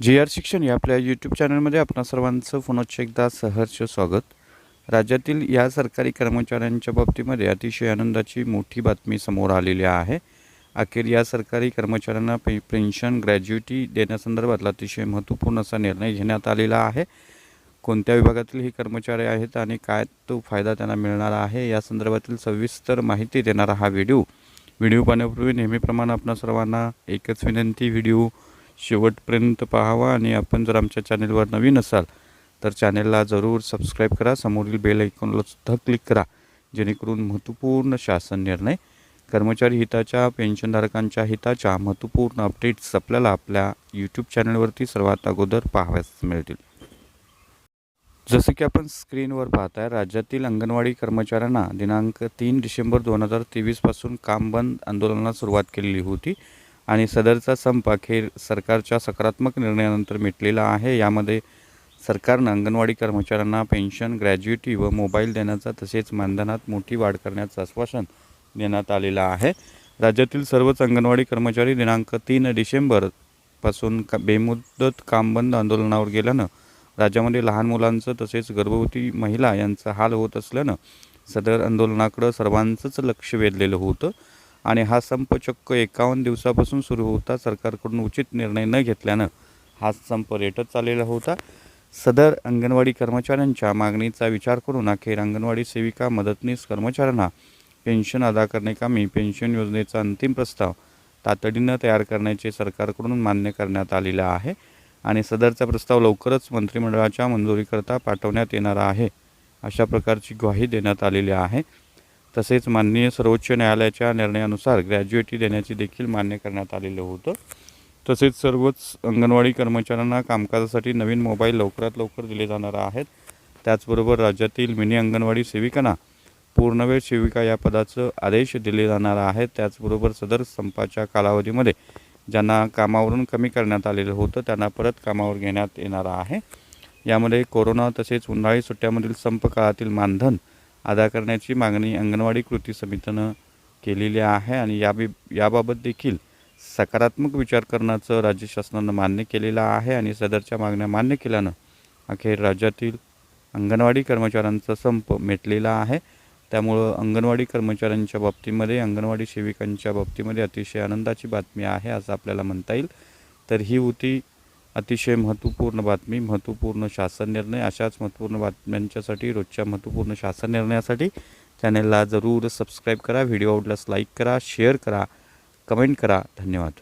जी R शिक्षण या आपल्या यूट्यूब चॅनलमध्ये आपणा सर्वांचं पुनश्च एकदा सहर्ष स्वागत. राज्यातील या सरकारी कर्मचाऱ्यांच्या बाबतीमध्ये अतिशय आनंदाची मोठी बातमी समोर आलेली आहे. अखेर या सरकारी कर्मचाऱ्यांना पे पेन्शन ग्रॅज्युटी देण्यासंदर्भातला अतिशय महत्त्वपूर्ण असा निर्णय घेण्यात आलेला आहे. कोणत्या विभागातील हे कर्मचारी आहेत आणि काय तो फायदा त्यांना मिळणार आहे या संदर्भातील सविस्तर माहिती देणारा हा व्हिडिओ. व्हिडिओ पाहण्यापूर्वी नेहमीप्रमाणे आपणा सर्वांना एकच विनंती व्हिडिओ शेवटपर्यंत पाहावा आणि आपण जर आमच्या चॅनेलवर नवीन असाल तर चॅनेलला जरूर सबस्क्राईब करा. समोरील बेल ऐकॉनला सुद्धा क्लिक करा जेणेकरून महत्त्वपूर्ण शासन निर्णय कर्मचारी हिताच्या पेन्शनधारकांच्या हिताच्या महत्त्वपूर्ण अपडेट्स आपल्याला आपल्या यूट्यूब चॅनलवरती सर्वात अगोदर पाहाव्यास मिळतील. जसं की आपण स्क्रीनवर पाहताय राज्यातील अंगणवाडी कर्मचाऱ्यांना दिनांक तीन डिसेंबर दोन हजार तेवीसपासून काम बंद आंदोलनाला सुरुवात केलेली होती. आणि सदरचा संप अखेर सरकारच्या सकारात्मक निर्णयानंतर मिटलेला आहे. यामध्ये सरकारनं अंगणवाडी कर्मचाऱ्यांना पेन्शन ग्रॅज्युटी व मोबाईल देण्याचा तसेच मानधनात मोठी वाढ करण्याचं आश्वासन देण्यात आलेलं आहे. राज्यातील सर्वच अंगणवाडी कर्मचारी दिनांक तीन डिसेंबरपासून का बेमुदत कामबंद आंदोलनावर गेल्यानं राज्यामध्ये लहान मुलांचं तसेच गर्भवती महिला यांचा हाल होत असल्यानं सदर आंदोलनाकडं सर्वांचंच लक्ष वेधलेलं होतं. आणि हा संप चक्क एकावन्न दिवसापासून सुरू होता. सरकारकडून उचित निर्णय न घेतल्यानं हा संप रेटत चाललेला होता. सदर अंगणवाडी कर्मचाऱ्यांच्या मागणीचा विचार करून अखेर अंगणवाडी सेविका मदतनीस कर्मचाऱ्यांना पेन्शन अदा करण्याकामी पेन्शन योजनेचा अंतिम प्रस्ताव तातडीनं तयार करण्याचे सरकारकडून मान्य करण्यात आलेलं आहे आणि सदरचा प्रस्ताव लवकरच मंत्रिमंडळाच्या मंजुरीकरता पाठवण्यात येणार आहे. अशा प्रकारची ग्वाही देण्यात आलेली आहे. तसेच माननीय सर्वोच्च न्यायालयाच्या निर्णयानुसार ग्रॅज्युएटी देण्याची देखील मान्य करण्यात आलेलं होतं. तसेच सर्वच अंगणवाडी कर्मचाऱ्यांना कामकाजासाठी नवीन मोबाईल लवकरात लवकर दिले जाणार आहेत. त्याचबरोबर राज्यातील मिनी अंगणवाडी सेविकांना पूर्णवेळ सेविका या पदाचं आदेश दिले जाणार आहेत. त्याचबरोबर सदर संपाच्या कालावधीमध्ये ज्यांना कामावरून कमी करण्यात आलेलं होतं त्यांना परत कामावर घेण्यात येणार आहे. यामध्ये कोरोना तसेच उन्हाळी सुट्ट्यामधील संप काळातील मानधन अदा करण्याची मागणी अंगणवाडी कृती समितीनं केलेली आहे आणि या याबाबत देखील सकारात्मक विचार करण्याचं राज्य शासनानं मान्य केलेलं आहे आणि सदरच्या मागण्या मान्य केल्यानं अखेर राज्यातील अंगणवाडी कर्मचाऱ्यांचा संप मिटलेला आहे. त्यामुळं अंगणवाडी कर्मचाऱ्यांच्या बाबतीमध्ये अंगणवाडी सेविकांच्या बाबतीमध्ये अतिशय आनंदाची बातमी आहे असं आपल्याला म्हणता येईल. तर ही होती अतिशय महत्त्वपूर्ण बातमी महत्त्वपूर्ण शासन निर्णय अशाच महत्त्वपूर्ण बातम्यांच्यासाठी रोजच्या महत्त्वपूर्ण शासन निर्णयासाठी चॅनलला जरूर सबस्क्राईब करा व्हिडिओ आवडल्यास लाईक करा शेअर करा कमेंट करा. धन्यवाद.